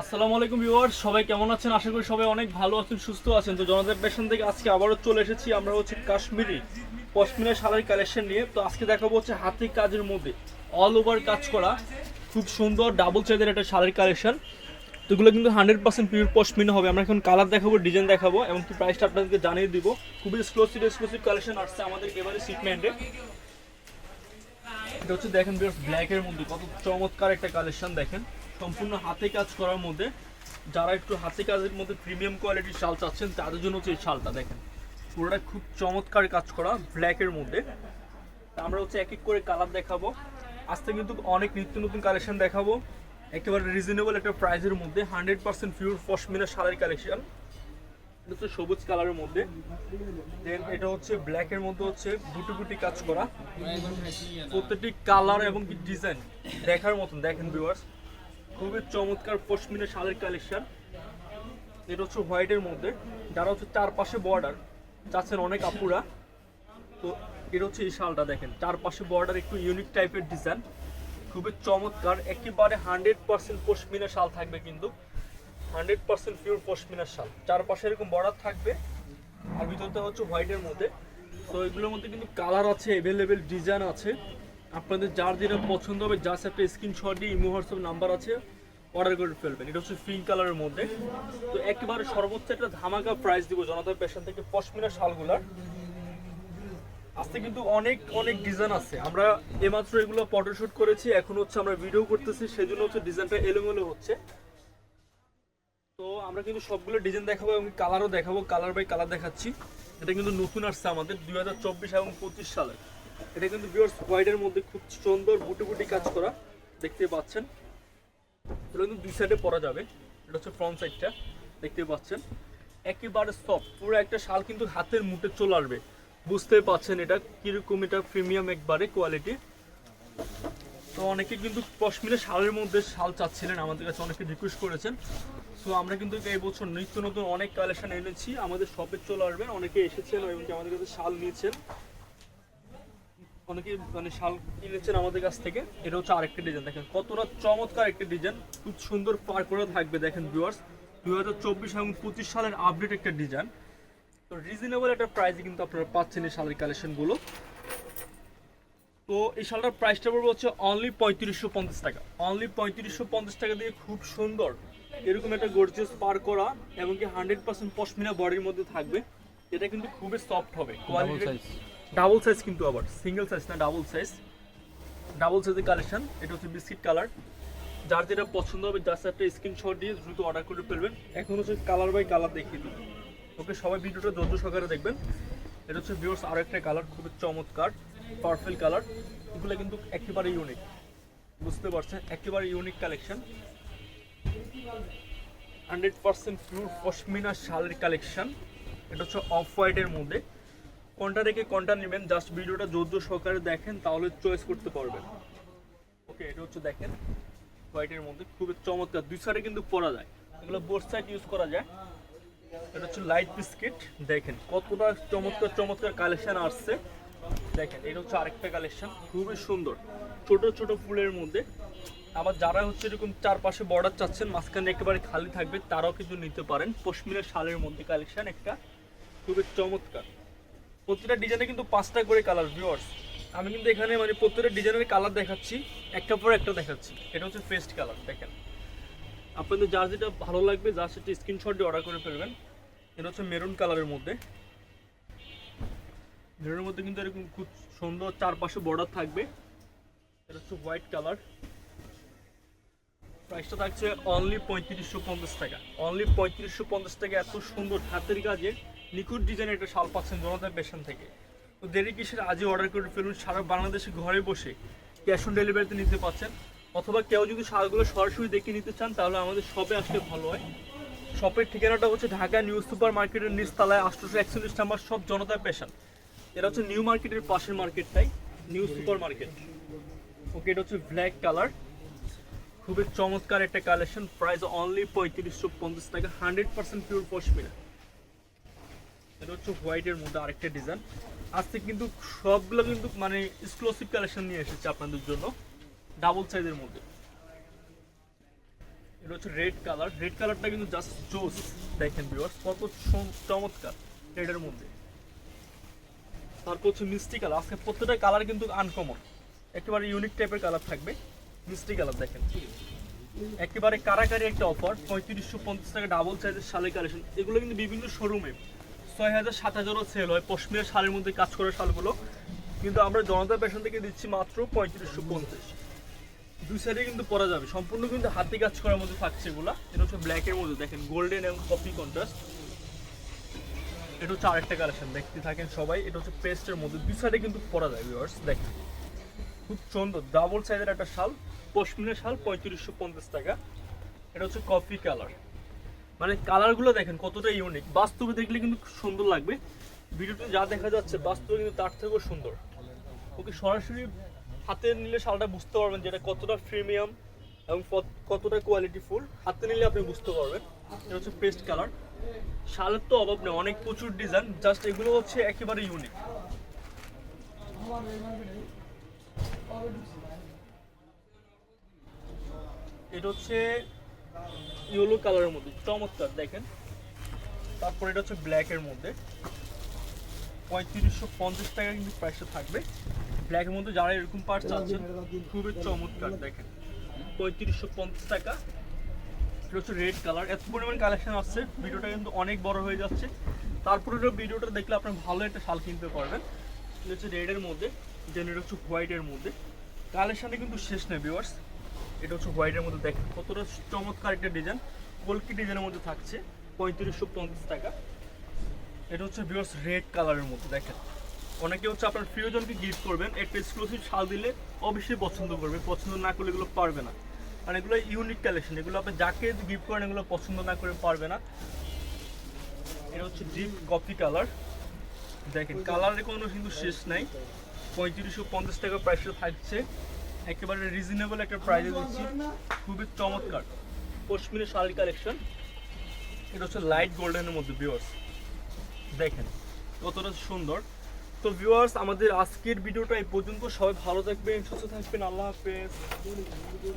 আসসালামু আলাইকুম ভিউয়ার্স, সবাই কেমন আছেন? আশা করি সবাই অনেক ভালো আছেন, সুস্থ আছেন। তো জনতার পেশন থেকে আজকে আবারও চলে এসেছি। আমরা হচ্ছে কাশ্মীরি, পশমিনা শালের কালেকশন নিয়ে। তো আজকে দেখাবো হচ্ছে হাতি কাজের মধ্যে অল ওভার কাজ করা, খুব সুন্দর ডাবল চাইদের একটা শালের কালেকশন। তো এগুলো কিন্তু হান্ড্রেড পার্সেন্ট পিওর পশমিনা হবে। আমরা এখন কালার দেখাবো ডিজাইন দেখাবো, এমনকি প্রাইসটা আপনাদেরকে জানিয়ে দিব। খুবই এক্সক্লুসিভ এক্সক্লুসিভ কালেকশন আসছে আমাদের এবারে সিটমেন্টে এটা হচ্ছে দেখেন বিয়ার্স ব্ল্যাকের মধ্যে কত চমৎকার একটা কালেকশন দেখেন। সম্পূর্ণ হাতে কাজ করার মধ্যে, যারা একটু হাতে কাজের মধ্যে প্রিমিয়াম কোয়ালিটির শাল চাচ্ছেন, তাদের জন্য হচ্ছে এই শালটা দেখেন। পুরোটা খুব চমৎকার কাজ করা ব্ল্যাকের মধ্যে। আমরা হচ্ছে এক এক করে কালার দেখাবো। আজকে কিন্তু অনেক নিত্য নতুন কালেকশন দেখাবো। একেবারে রিজনেবল একটা প্রাইসের মধ্যে হান্ড্রেড পার্সেন্ট পিওর পশমিনা শালের কালেকশন হচ্ছে সবুজ কালারের মধ্যে। দেন এটা হচ্ছে ব্ল্যাকের মধ্যে হচ্ছে গুটি গুটি কাজ করা। প্রত্যেকটি কালার এবং ডিজাইন দেখার মতন, দেখেন ভিউয়ার্স খুবই চমৎকার পশমিনা শালের কালেকশন এটা হচ্ছে হোয়াইটের মধ্যে। যারা হচ্ছে চারপাশে বর্ডার চাচ্ছেন অনেক আপুরা। তো এটা হচ্ছে এই শালটা দেখেন, চারপাশে বর্ডার একটু ইউনিক টাইপের ডিজাইন খুবই চমৎকার, একেবারে হান্ড্রেড পার্সেন্ট পশমিনা শাল থাকবে কিন্তু। হান্ড্রেড পার্সেন্ট পিওর পশমিনার শাল। চারপাশে এরকম বর্ডার থাকবে আর ভিতরটা হচ্ছে হোয়াইটের মধ্যে। তো এগুলোর মধ্যে কিন্তু কালার আছে অ্যাভেলেবেল ডিজাইন আছে। আপনাদের যার যেটা পছন্দ হবে জাস্ট একটা স্ক্রিনশট দিয়ে ইমো, হোয়াটসঅ্যাপ নাম্বার আছে অর্ডার করে ফেলবেন। এটা হচ্ছে পিঙ্ক কালারের মধ্যে। তো একেবারে সর্বোচ্চ একটা ধামাকা প্রাইস দিব জনতা পেশন থেকে পশমিনা শালগুলার। আজকে কিন্তু অনেক অনেক ডিজাইন আছে। আমরা এমাত্র এগুলো ফটোশুট করেছি, এখন হচ্ছে আমরা ভিডিও করতেছি, সেজন্য হচ্ছে ডিজাইনটা এলোমেলো হচ্ছে। তো আমরা কিন্তু সবগুলো ডিজাইন দেখাবো এবং কালারও দেখাবো কালার বাই কালার দেখাচ্ছি। এটা কিন্তু নতুন আসছে আমাদের, দুই হাজার চব্বিশ এবং পঁচিশ সালে। এটা কিন্তু বিয়ার্স হোয়াইটের মধ্যে খুব সুন্দর বুটি বুটি কাজ করা, দেখতে পাচ্ছেন। এটা কিন্তু দুই সাইডে পরা যাবে, এটা হচ্ছে ফ্রন্ট সাইডটা দেখতে পাচ্ছেন। একেবারে সফট পুরো একটা শাল কিন্তু হাতের মুঠে চলে আসবে। বুঝতে পাচ্ছেন এটা কীরকম, এটা প্রিমিয়াম একবারে কোয়ালিটি তো অনেকে কিন্তু পশমিনা শালের মধ্যে শাল চাচ্ছিলেন, আমাদের কাছে অনেকে রিকোয়েস্ট করেছেন। সো আমরা কিন্তু এই বছর নিত্য নতুন অনেক কালেকশন এনেছি। আমাদের শপে চলে আসবেন। অনেকে এসেছেন এবং আমাদের কাছে শাল নিয়েছেন। অনেকে মানে শাল কিনেছেন আমাদের কাছ থেকে। এটা হচ্ছে আরেকটা ডিজাইন দেখেন কতটা চমৎকার একটা ডিজাইন খুব সুন্দর পার করে থাকবে, দেখেন ভিউয়ার্স দুই হাজার চব্বিশ এবং পঁচিশ সালের আপডেট একটা ডিজাইন তো রিজনেবল একটা প্রাইসে কিন্তু আপনারা পাচ্ছেন এই শালের কালেকশনগুলো তো এই শালটার প্রাইসটা পড়বে হচ্ছে অনলি পঁয়ত্রিশশো পঞ্চাশ টাকা। অনলি পঁয়ত্রিশশো পঞ্চাশ টাকা দিয়ে খুব সুন্দর। এরকম একটা গর্জিয়াস পার করা এবং কি হান্ড্রেড পার্সেন্ট পশমিনা বডির মধ্যে থাকবে। এটা কিন্তু খুবই সফট হবে। কোয়ালিটি ডাবল সাইজ কিন্তু আবার সিঙ্গেল সাইজ না ডাবল সাইজ ডাবল সাইজের কালেকশন এটা হচ্ছে বিস্কিট কালার যার যেটা পছন্দ হবে জাস্ট একটা স্ক্রিনশট দিয়ে দ্রুত অর্ডার করে ফেলবেন। এখন হচ্ছে কালার বাই কালার দেখিয়ে দিই। ওকে সবাই ভিডিওটা ধৈর্য সহকারে দেখবেন। এটা হচ্ছে ভিউর্স আরও একটা কালার খুবই চমৎকার পার্পেল কালার এগুলো কিন্তু একেবারে ইউনিক বুঝতে পারছেন? একেবারে unique collection hundred percent pure pashmina শালের collection এটা হচ্ছে অফ হোয়াইটের মধ্যে। কোনটা রেখে কোনটা নেবেন? জাস্ট ভিডিওটা যোগ্য সহকারে দেখেন, তাহলে চয়েস করতে পারবেন। ওকে এটা হচ্ছে দেখেন হোয়াইটের মধ্যে। খুবই চমৎকার। দুই সাইডে কিন্তু পরা যায়। এগুলো বোর্ড সাইড ইউজ করা যায়। এটা হচ্ছে লাইট বিস্কিট দেখেন, কতটা চমৎকার চমৎকার কালেকশন আসছে। দেখেন, এটা হচ্ছে আরেকটা কালেকশন খুবই সুন্দর। ছোট ছোট ফুলের মধ্যে। আবার যারা হচ্ছে এরকম চারপাশে বর্ডার চাচ্ছেন, মাঝখানে একেবারে খালি থাকবে, তারাও কিন্তু নিতে পারেন। পশমিনা শালের মধ্যে কালেকশন একটা খুবই চমৎকার। প্রতিটা ডিজাইনে কিন্তু পাঁচটা করে কালার ভিউয়ার্স আমি কিন্তু এখানে মানে প্রত্যেকটা ডিজাইনের কালার দেখাচ্ছি একটা পর একটা দেখাচ্ছি। এটা হচ্ছে ফেস্ট কালার দেখেন। আপনাদের যার যেটা ভালো লাগবে যার সেটা স্ক্রিনশট দিয়ে অর্ডার করে ফেলবেন। এটা হচ্ছে মেরুন কালারের মধ্যে। মেরুনের মধ্যে কিন্তু এরকম খুব সুন্দর চারপাশে বর্ডার থাকবে। এটা হচ্ছে হোয়াইট কালার প্রাইসটা থাকছে অনলি পঁয়ত্রিশশো পঞ্চাশ টাকা। অনলি পঁয়ত্রিশশো পঞ্চাশ টাকা এত সুন্দর হাতের কাজে নিখুঁত ডিজাইনের একটা শাল পাচ্ছেন জনতা পেশন থেকে। তো দেরি কিসের? আজই অর্ডার করে ফেলুন, সারা বাংলাদেশে ঘরে বসে ক্যাশ অন ডেলিভারিতে নিতে পাচ্ছেন। অথবা কেউ যদি শালগুলো সরাসরি দেখে নিতে চান, তাহলে আমাদের শপে আসলে ভালো হয়। শপের ঠিকানাটা হচ্ছে ঢাকা নিউ সুপার মার্কেটের নিচতলায় আটশোশো একচল্লিশ নাম্বার সব জনতা পেশন এটা হচ্ছে নিউ মার্কেটের পাশের মার্কেটটাই, নিউ সুপার মার্কেট ওকে এটা হচ্ছে ব্ল্যাক কালার খুবই চমৎকার একটা কালেকশন প্রাইস অনলি পঁয়ত্রিশশো পঞ্চাশ টাকা হান্ড্রেড পার্সেন্ট পিওর পশমিনা। এটা হচ্ছে হোয়াইটের মধ্যে আরেকটা ডিজাইন আজকে কিন্তু সবগুলো কিন্তু মানে এক্সক্লুসিভ কালেকশন নিয়ে এসেছে আপনাদের জন্য ডাবল সাইজের মধ্যে। এটা হচ্ছে রেড কালার রেড কালারটা কিন্তু জাস্ট জোস দেখেন ভিউয়ার্স কত চমৎকার রেডের মধ্যে। তারপর হচ্ছে মিষ্টি কালার আজকে প্রত্যেকটা কালার কিন্তু আনকমন একেবারে ইউনিক টাইপের কালার থাকবে। মিষ্টি কালার দেখেন। একেবারে কারাকারি একটা অফার পঁয়ত্রিশশো পঞ্চাশ টাকা ডাবল সাইজের শালের কালেকশন এগুলো কিন্তু বিভিন্ন শোরুমে ছয় হাজার সাত হাজারও সেল হয়। পশমিনা শালের মধ্যে কাজ করা শালগুলো কিন্তু আমরা জনতা ফ্যাশন থেকে দিচ্ছি মাত্র পঁয়ত্রিশশো পঞ্চাশ। দুই সাইডে কিন্তু পরা যাবে। সম্পূর্ণ কিন্তু হাতে কাজ করার মধ্যে থাকছে এগুলা। এটা হচ্ছে ব্ল্যাকের মধ্যে। দেখেন গোল্ডেন এবং কপি কন্ট্রাস্ট এটা হচ্ছে আরেকটা কালেকশন দেখতে থাকেন সবাই। এটা হচ্ছে পেস্টের মধ্যে। দুই সাইডে কিন্তু পরা যায় ভিউয়ার্স দেখেন। খুব সুন্দর ডাবল সাইজের একটা শাল। পশমিনা শাল পঁয়ত্রিশশো পঞ্চাশ টাকা। এটা হচ্ছে কফি কালার মানে কালারগুলো দেখেন কতটা ইউনিক বাস্তবে দেখলে কিন্তু সুন্দর লাগবে। ভিডিওতে যা দেখা যাচ্ছে, বাস্তবে কিন্তু তার থেকেও সুন্দর। ওকে, সরাসরি হাতে নিলে শালটা বুঝতে পারবেন যেটা কতটা প্রিমিয়াম এবং কতটা কোয়ালিটি ফুল হাতে নিলে আপনি বুঝতে পারবেন। এটা হচ্ছে পেস্ট কালার শালের তো অভাব নেই, অনেক প্রচুর ডিজাইন জাস্ট এগুলো হচ্ছে একেবারে ইউনিক এটা হচ্ছে ইয়েলো কালারের মধ্যে, চমৎকার, দেখেন। তারপর এটা হচ্ছে ব্ল্যাকের মধ্যে। পঁয়ত্রিশশো পঞ্চাশ টাকা কিন্তু প্রাইসটা থাকবে। ব্ল্যাকের মধ্যে যারা এরকম পার্ট চাচ্ছেন, খুবই চমৎকার, দেখেন। পঁয়ত্রিশশো পঞ্চাশ টাকা। এটা হচ্ছে রেড কালার এত পরিমাণ কালেকশন আসছে, ভিডিওটা কিন্তু অনেক বড় হয়ে যাচ্ছে। তারপরে ভিডিওটা দেখলে আপনি ভালো একটা শাল কিনতে পারবেন। এটা হচ্ছে রেডের মধ্যে দেন এটা হচ্ছে হোয়াইটের মধ্যে। কালেকশানে কিন্তু শেষ নেই ভিউয়ার্স এটা হচ্ছে হোয়াইটের মধ্যে দেখেন, কতটা চমৎকার একটা ডিজাইন। কলকি ডিজাইনের মধ্যে থাকছে পঁয়ত্রিশশো পঞ্চাশ টাকা। এটা হচ্ছে ভিউয়ার্স রেড কালারের মধ্যে, দেখেন। অনেকে হচ্ছে আপনার প্রিয়জনকে গিফট করবেন, একটা এক্সক্লুসিভ শাল দিলে অবশ্যই পছন্দ করবে, পছন্দ না করলে এগুলো পারবে না। কারণ এগুলো ইউনিক কালেকশন এগুলো আপনি যাকে গিফট করেন এগুলো পছন্দ না করে পারবে না। এটা হচ্ছে ডিপ কফি কালার দেখেন কালারের কোনো কিন্তু শেষ নাই। পঁয়ত্রিশশো পঞ্চাশ টাকা প্রাইসটা থাকছে। একেবারে রিজনেবল একটা প্রাইসে দিচ্ছি। খুবই চমৎকার। পশমিনের শাড়ি কালেকশন এটা হচ্ছে লাইট গোল্ডেনের মধ্যে ভিউয়ার্স দেখেন, কতটা সুন্দর। তো ভিউয়ার্স আমাদের আজকের ভিডিওটা এই পর্যন্ত। সবাই ভালো থাকবেন, সুস্থ থাকবেন। আল্লাহ হাফেজ।